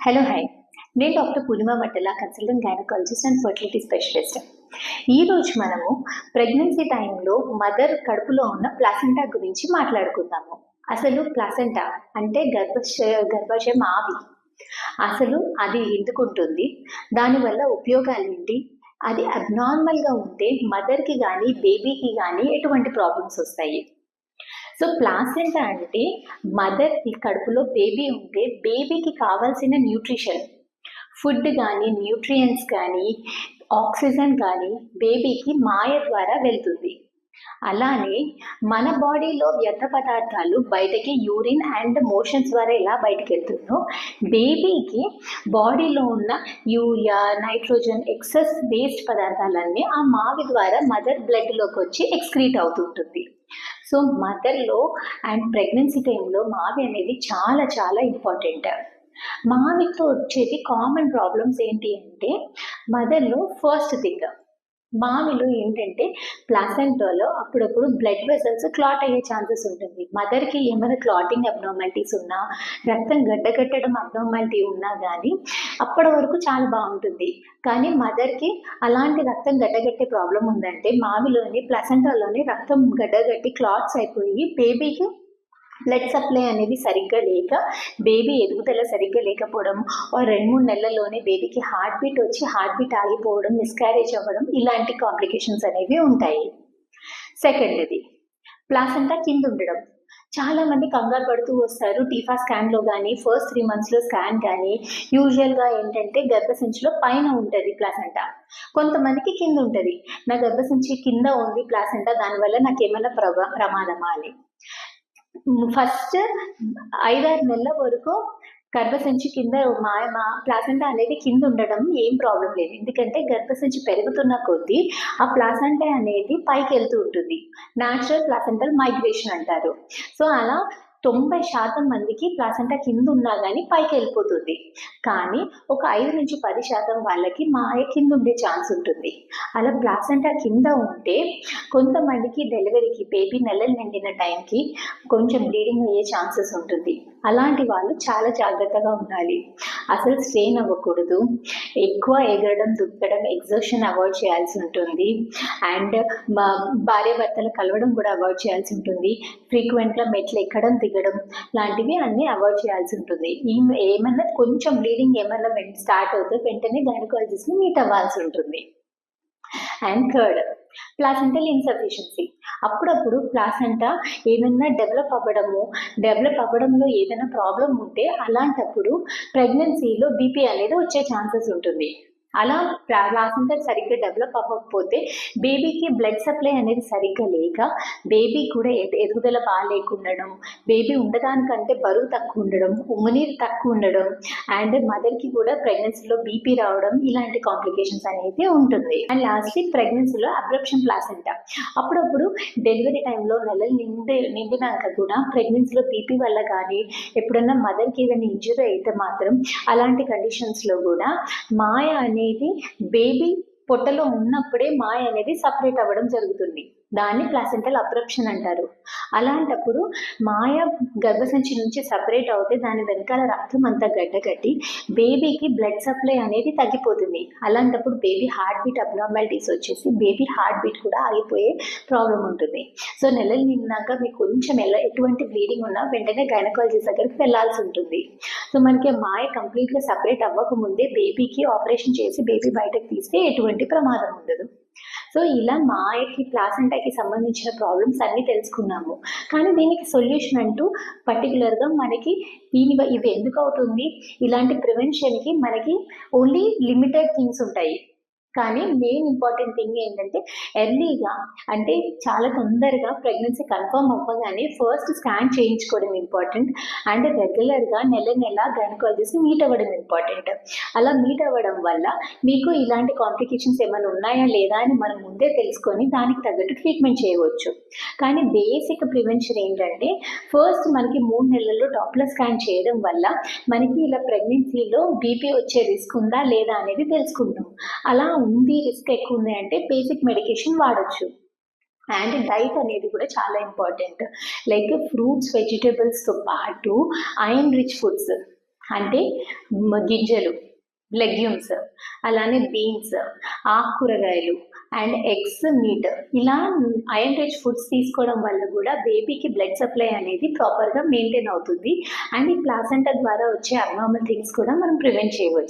Hello hi నేను doctor Purnima Mattala consultant gynaecologist and fertility specialist ఈరోజు మనము pregnancy టైంలో మదర్ కడుపులో ఉన్న ప్లాసెంటా గురించి మాట్లాడుకుందాము. అసలు ప్లాసెంటా అంటే గర్భాశయ గర్భాశయం ఆవి అసలు అది ఎందుకు ఉంటుంది? దానివల్ల ఉపయోగాలు ఏంటి? అది అబ్నార్మల్గా ఉంటే మదర్కి కానీ బేబీకి కానీ ఎటువంటి ప్రాబ్లమ్స్ వస్తాయి? సో ప్లాసెంటా అంటే మదర్ కడుపులో బేబీ ఉంటే బేబీకి కావాల్సిన న్యూట్రిషన్ ఫుడ్ కానీ న్యూట్రియంట్స్ కానీ ఆక్సిజన్ కానీ బేబీకి మాయ ద్వారా వెళ్తుంది. అలానే మన బాడీలో వ్యర్థ పదార్థాలు బయటకి యూరిన్ అండ్ మోషన్స్ ద్వారా ఎలా బయటకు వెళ్తుందో బేబీకి బాడీలో ఉన్న యూరియా నైట్రోజన్ ఎక్సెస్ వేస్ట్ పదార్థాలన్నీ ఆ మావి ద్వారా మదర్ బ్లడ్లోకి వచ్చి ఎక్స్క్రీట్ అవుతుంటుంది. సో మదర్లో అండ్ ప్రెగ్నెన్సీ టైంలో మావి అనేది చాలా చాలా ఇంపార్టెంట్. మావితో వచ్చేది కామన్ ప్రాబ్లమ్స్ ఏంటి అంటే మదర్లో ఫస్ట్ థింగ్ మామిలో ఏంటంటే ప్లాసెంటోలో అప్పుడప్పుడు బ్లడ్ వెసల్స్ క్లాట్ అయ్యే ఛాన్సెస్ ఉంటుంది. మదర్కి ఏమైనా క్లాటింగ్ అబ్నార్మాలిటీస్ ఉన్నా రక్తం గడ్డగట్టడం అబ్నార్మాలిటీ ఉన్నా కానీ అప్పటి వరకు చాలా బాగుంటుంది. కానీ మదర్కి అలాంటి రక్తం గడ్డగట్టే ప్రాబ్లం ఉందంటే మామిలోని ప్లసెంటాలోని రక్తం గడ్డగట్టి క్లాట్స్ అయిపోయి బేబీకి బ్లడ్ సప్లై అనేది సరిగ్గా లేక బేబీ ఎదుగుదల సరిగ్గా లేకపోవడం ఓ రెండు మూడు నెలల్లోనే బేబీకి హార్ట్ బీట్ వచ్చి హార్ట్ బీట్ ఆగిపోవడం మిస్క్యారేజ్ అవ్వడం ఇలాంటి కాంప్లికేషన్స్ అనేవి ఉంటాయి. సెకండ్ది ప్లాసెంటా కింద ఉండడం. చాలా మంది కంగారు పడుతూ వస్తారు టీఫా స్కాన్లో కానీ ఫస్ట్ త్రీ మంత్స్లో స్కాన్ కానీ యూజువల్గా ఏంటంటే గర్భసంచిలో పైన ఉంటుంది ప్లాసెంటా కొంతమందికి కింద ఉంటుంది. నా గర్భసంచి కింద ఉంది ప్లాసెంటా దానివల్ల నాకు ఏమైనా ప్రమా ప్రమాదమా అని. ఫస్ట్ ఐదారు నెలల వరకు గర్భసంచి కింద మా మా ప్లాసెంటా అనేది కింద ఉండడం ఏం ప్రాబ్లం లేదు. ఎందుకంటే గర్భసంచి పెరుగుతున్న కొద్దీ ఆ ప్లాసెంటా అనేది పైకి వెళ్తూ ఉంటుంది. న్యాచురల్ ప్లాసెంటల్ మైగ్రేషన్ అంటారు. సో అలా తొంభై శాతం మందికి ప్లాసెంటా కింద ఉన్నా కానీ పైకి వెళ్ళిపోతుంది. కానీ ఒక ఐదు నుంచి పది శాతం వాళ్ళకి మాయ కింద ఉండే ఛాన్స్ ఉంటుంది. అలా ప్లాసెంటా కింద ఉంటే కొంతమందికి డెలివరీకి బేబీ నెలలు నిండిన టైంకి కొంచెం బ్లీడింగ్ అయ్యే ఛాన్సెస్ ఉంటుంది. అలాంటి వాళ్ళు చాలా జాగ్రత్తగా ఉండాలి. అసలు స్ట్రెయిన్ అవ్వకూడదు. ఎక్కువ ఎగరడం దుక్కడం ఎగ్జర్షన్ అవాయిడ్ చేయాల్సి ఉంటుంది. అండ్ మా భార్య భర్తలు కలవడం కూడా అవాయిడ్ చేయాల్సి ఉంటుంది. ఫ్రీక్వెంట్గా మెట్లు ఎక్కడం దిగడం లాంటివి అన్నీ అవాయిడ్ చేయాల్సి ఉంటుంది. ఏమన్నా కొంచెం బ్లీడింగ్ ఏమన్నా స్టార్ట్ అవుతుంది వెంటనే గైనకాలజిస్ట్ని మీట్ అవ్వాల్సి ఉంటుంది. అండ్ థర్డ్ ప్లాసెంటల్ ఇన్సఫిషియన్సీ అప్పుడప్పుడు ప్లాసెంటా ఏదైనా డెవలప్ అవ్వడము డెవలప్ అవ్వడంలో ఏదైనా ప్రాబ్లం ఉంటే అలాంటప్పుడు ప్రెగ్నెన్సీలో బీపీ అనేది వచ్చే ఛాన్సెస్ ఉంటుంది. అలా ప్లాసెంటర్ సరిగ్గా డెవలప్ అవ్వకపోతే బేబీకి బ్లడ్ సప్లై అనేది సరిగ్గా లేక బేబీ కూడా ఎదుగుదల బాగాలేకుండడం బేబీ ఉండడానికంటే బరువు తక్కువ ఉండడం ఉమ్మనీరు తక్కువ ఉండడం అండ్ మదర్కి కూడా ప్రెగ్నెన్సీలో బీపీ రావడం ఇలాంటి కాంప్లికేషన్స్ అనేది ఉంటుంది. అండ్ లాస్ట్లీ ప్రెగ్నెన్సీలో అబ్రప్షన్ ప్లాసెంటా. అప్పుడప్పుడు డెలివరీ టైంలో నెలలు నిండి నిండినాక కూడా ప్రెగ్నెన్సీలో బీపీ వల్ల కానీ ఎప్పుడన్నా మదర్కి ఏదైనా ఇంజురీ అయితే మాత్రం అలాంటి కండిషన్స్లో కూడా మాయ అనేది బేబీ పొట్టలో ఉన్నప్పుడే మాయ అనేది సపరేట్ అవ్వడం జరుగుతుంది. దాన్ని ప్లాసెంటల్ అబ్రప్షన్ అంటారు. అలాంటప్పుడు మాయ గర్భసంచి నుంచి సపరేట్ అవుతే దాని వెనకాల రక్తం అంతా గడ్డగట్టి బేబీకి బ్లడ్ సప్లై అనేది తగ్గిపోతుంది. అలాంటప్పుడు బేబీ హార్ట్ బీట్ అబ్నార్మాలిటీస్ వచ్చేసి బేబీ హార్ట్ బీట్ కూడా ఆగిపోయే ప్రాబ్లం ఉంటుంది. సో నెలలు నిన్నాక మీకు కొంచెం ఎలా ఎటువంటి బ్లీడింగ్ ఉన్నా వెంటనే గైనకాలజిస్ట్ దగ్గరికి వెళ్ళాల్సి ఉంటుంది. సో మనకి మాయ కంప్లీట్గా సపరేట్ అవ్వకముందే బేబీకి ఆపరేషన్ చేసి బేబీ బయటకు తీస్తే ఎటువంటి ప్రమాదం ఉండదు. సో ఇలా మాయకి ప్లాసెంటాకి సంబంధించిన ప్రాబ్లమ్స్ అన్నీ తెలుసుకున్నాము. కానీ దీనికి సొల్యూషన్ అంటూ పర్టికులర్గా మనకి దీని ఇవి ఎందుకు అవుతుంది? ఇలాంటి ప్రివెన్షన్కి మనకి ఓన్లీ లిమిటెడ్ థింగ్స్ ఉంటాయి. కానీ మెయిన్ ఇంపార్టెంట్ థింగ్ ఏంటంటే ఎర్లీగా అంటే చాలా తొందరగా ప్రెగ్నెన్సీ కన్ఫర్మ్ అవ్వగానే ఫస్ట్ స్కాన్ చేయించుకోవడం ఇంపార్టెంట్ అండ్ రెగ్యులర్గా నెల నెల గైనకాలజిస్ట్ మీట్ అవ్వడం ఇంపార్టెంట్ అలా మీట్ అవ్వడం వల్ల మీకు ఇలాంటి కాంప్లికేషన్స్ ఏమైనా ఉన్నాయా లేదా అని మనం ముందే తెలుసుకొని దానికి తగ్గట్టు ట్రీట్మెంట్ చేయవచ్చు. కానీ బేసిక్ ప్రివెన్షన్ ఏంటంటే ఫస్ట్ మనకి మూడు నెలల్లో డాప్లర్ స్కాన్ చేయడం వల్ల మనకి ఇలా ప్రెగ్నెన్సీలో బీపీ వచ్చే రిస్క్ ఉందా లేదా అనేది తెలుసుకుంటాం. అలా ఉంది రిస్క్ ఎక్కువ ఉంది అంటే బేసిక్ మెడికేషన్ వాడచ్చు. అండ్ డైట్ అనేది కూడా చాలా ఇంపార్టెంట్. లైక్ ఫ్రూట్స్ వెజిటేబుల్స్తో పాటు ఐరన్ రిచ్ ఫుడ్స్ అంటే గింజలు లెగ్యూమ్స్ అలానే బీన్స్ ఆకుకూరగాయలు అండ్ ఎగ్స్ మీట్ ఇలా ఐరన్ రిచ్ ఫుడ్స్ తీసుకోవడం వల్ల కూడా బేబీకి బ్లడ్ సప్లై అనేది ప్రాపర్గా మెయింటైన్ అవుతుంది. అండ్ ఈ ప్లాసెంటా ద్వారా వచ్చే అబ్నార్మల్ థింగ్స్ కూడా మనం ప్రివెంట్ చేయవచ్చు.